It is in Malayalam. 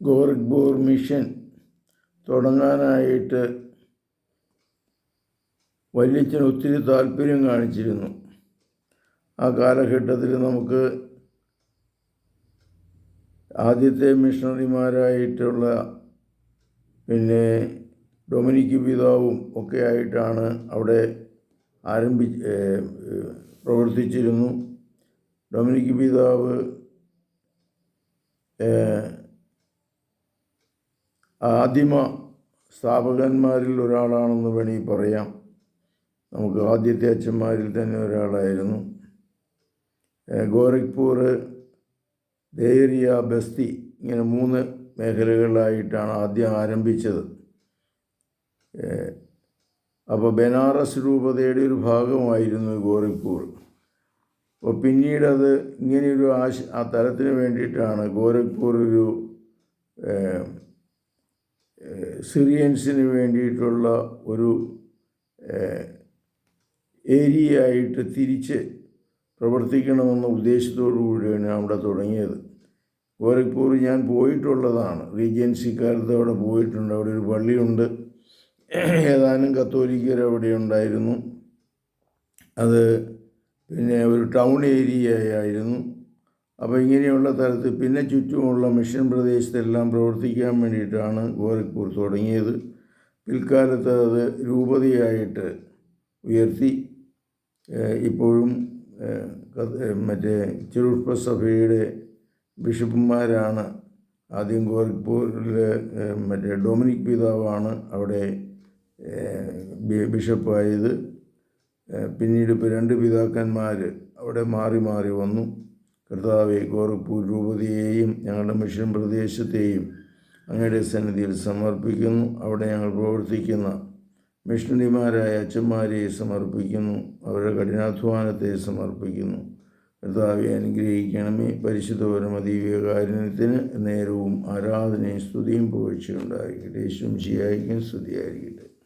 ഗോരഖ്പൂർ മിഷൻ തുടങ്ങാനായിട്ട് വല്യച്ഛൻ ഒത്തിരി താല്പര്യം കാണിച്ചിരുന്നു. ആ കാലഘട്ടത്തിൽ നമുക്ക് ആദ്യത്തെ മിഷണറിമാരായിട്ടുള്ള പിന്നെ ഡൊമിനിക് പിതാവും ഒക്കെ ആയിട്ടാണ് അവിടെ ആരംഭി പ്രവർത്തിച്ചിരുന്നു. ഡൊമിനിക് പിതാവ് ആദിമ സ്ഥാപകന്മാരിൽ ഒരാളാണെന്ന് വേണമെങ്കിൽ പറയാം. നമുക്ക് ആദ്യത്തെ അച്ഛന്മാരിൽ തന്നെ ഒരാളായിരുന്നു. ഗോരഖ്പൂർ ദേരിയ ബസ്തി ഇങ്ങനെ മൂന്ന് മേഖലകളിലായിട്ടാണ് ആദ്യം ആരംഭിച്ചത്. അപ്പോൾ ബനാറസ് രൂപതയുടെ ഒരു ഭാഗമായിരുന്നു ഗോരഖ്പൂർ. അപ്പോൾ പിന്നീട് അത് ഇങ്ങനെയൊരു ആശ ആ തലത്തിന് വേണ്ടിയിട്ടാണ് ഗോരഖ്പൂർ ഒരു സിറിയൻസിന് വേണ്ടിയിട്ടുള്ള ഒരു ഏരിയ ആയിട്ട് തിരിച്ച് പ്രവർത്തിക്കണമെന്ന ഉദ്ദേശത്തോടു കൂടിയാണ് അവിടെ തുടങ്ങിയത്. ഗോരഖ്പൂർ ഞാൻ പോയിട്ടുള്ളതാണ്. റീജൻസിക്കാലത്ത് അവിടെ പോയിട്ടുണ്ട്. അവിടെ ഒരു പള്ളിയുണ്ട്. ഏതാനും കത്തോലിക്കർ അവിടെ ഉണ്ടായിരുന്നു. അത് പിന്നെ ഒരു ടൗൺ ഏരിയ ആയിരുന്നു അപ്പോൾ ഇങ്ങനെയുള്ള തരത്തിൽ പിന്നെ ചുറ്റുമുള്ള മിഷൻ പ്രദേശത്തെല്ലാം പ്രവർത്തിക്കാൻ വേണ്ടിയിട്ടാണ് ഗോരഖ്പൂർ തുടങ്ങിയത്. പിൽക്കാലത്ത് അത് രൂപതയായിട്ട് ഉയർത്തി. ഇപ്പോഴും മറ്റേ ചെറുപ്പ സഭയുടെ ബിഷപ്പുമാരാണ്. ആദ്യം ഗോരഖ്പൂരിലെ മറ്റേ ഡൊമിനിക് പിതാവാണ് അവിടെ ബിഷപ്പായത്. പിന്നീട് ഇപ്പോൾ രണ്ട് പിതാക്കന്മാർ അവിടെ മാറി മാറി വന്നു. കർത്താവെ ഗോരഖ്പൂർ രൂപതയെയും ഞങ്ങളുടെ മിഷൻ പ്രദേശത്തെയും അങ്ങയുടെ സന്നിധിയിൽ സമർപ്പിക്കുന്നു. അവിടെ ഞങ്ങൾ പ്രവർത്തിക്കുന്ന മിഷണറിമാരായ അച്ഛന്മാരെ സമർപ്പിക്കുന്നു. അവരുടെ കഠിനാധ്വാനത്തെ സമർപ്പിക്കുന്നു. കർത്താവെ അനുഗ്രഹിക്കണമേ. പരിശുദ്ധ പരമദീവ്യകാരുണ്യത്തിന് നേരവും ആരാധനയും സ്തുതിയും പുകഴ്ചയുണ്ടായിരിക്കട്ടെ ശുംശിയായിരിക്കും സ്തുതിയായിരിക്കട്ടെ.